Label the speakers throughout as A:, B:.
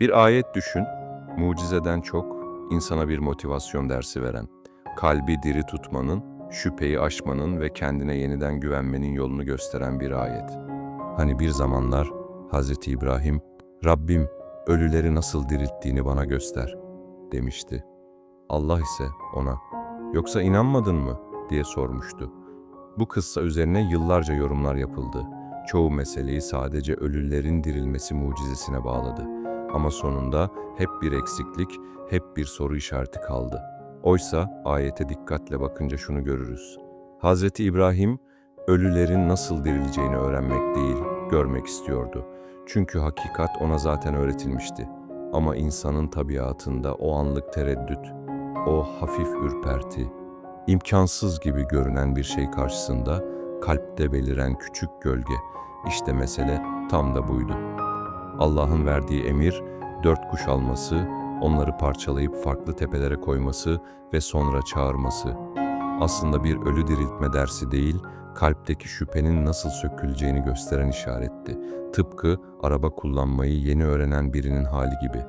A: Bir ayet düşün, mucizeden çok insana bir motivasyon dersi veren, kalbi diri tutmanın, şüpheyi aşmanın ve kendine yeniden güvenmenin yolunu gösteren bir ayet. Hani bir zamanlar Hazreti İbrahim, Rabbim ölüleri nasıl dirilttiğini bana göster demişti. Allah ise ona, yoksa inanmadın mı diye sormuştu. Bu kıssa üzerine yıllarca yorumlar yapıldı. Çoğu meseleyi sadece ölülerin dirilmesi mucizesine bağladı. Ama sonunda hep bir eksiklik, hep bir soru işareti kaldı. Oysa ayete dikkatle bakınca şunu görürüz. Hazreti İbrahim, ölülerin nasıl dirileceğini öğrenmek değil, görmek istiyordu. Çünkü hakikat ona zaten öğretilmişti. Ama insanın tabiatında o anlık tereddüt, o hafif ürperti, imkansız gibi görünen bir şey karşısında kalpte beliren küçük gölge, işte mesele tam da buydu. Allah'ın verdiği emir, dört kuş alması, onları parçalayıp farklı tepelere koyması ve sonra çağırması. Aslında bir ölü diriltme dersi değil, kalpteki şüphenin nasıl söküleceğini gösteren işaretti. Tıpkı araba kullanmayı yeni öğrenen birinin hali gibi.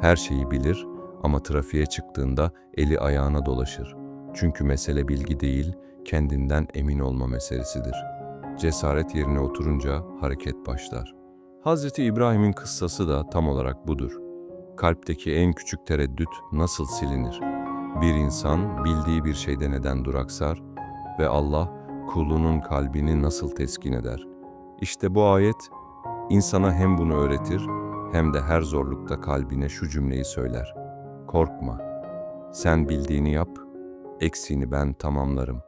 A: Her şeyi bilir ama trafiğe çıktığında eli ayağına dolaşır. Çünkü mesele bilgi değil, kendinden emin olma meselesidir. Cesaret yerine oturunca hareket başlar. Hazreti İbrahim'in kıssası da tam olarak budur. Kalpteki en küçük tereddüt nasıl silinir? Bir insan bildiği bir şeyde neden duraksar ve Allah kulunun kalbini nasıl teskin eder? İşte bu ayet insana hem bunu öğretir hem de her zorlukta kalbine şu cümleyi söyler. Korkma. Sen bildiğini yap, eksiğini ben tamamlarım.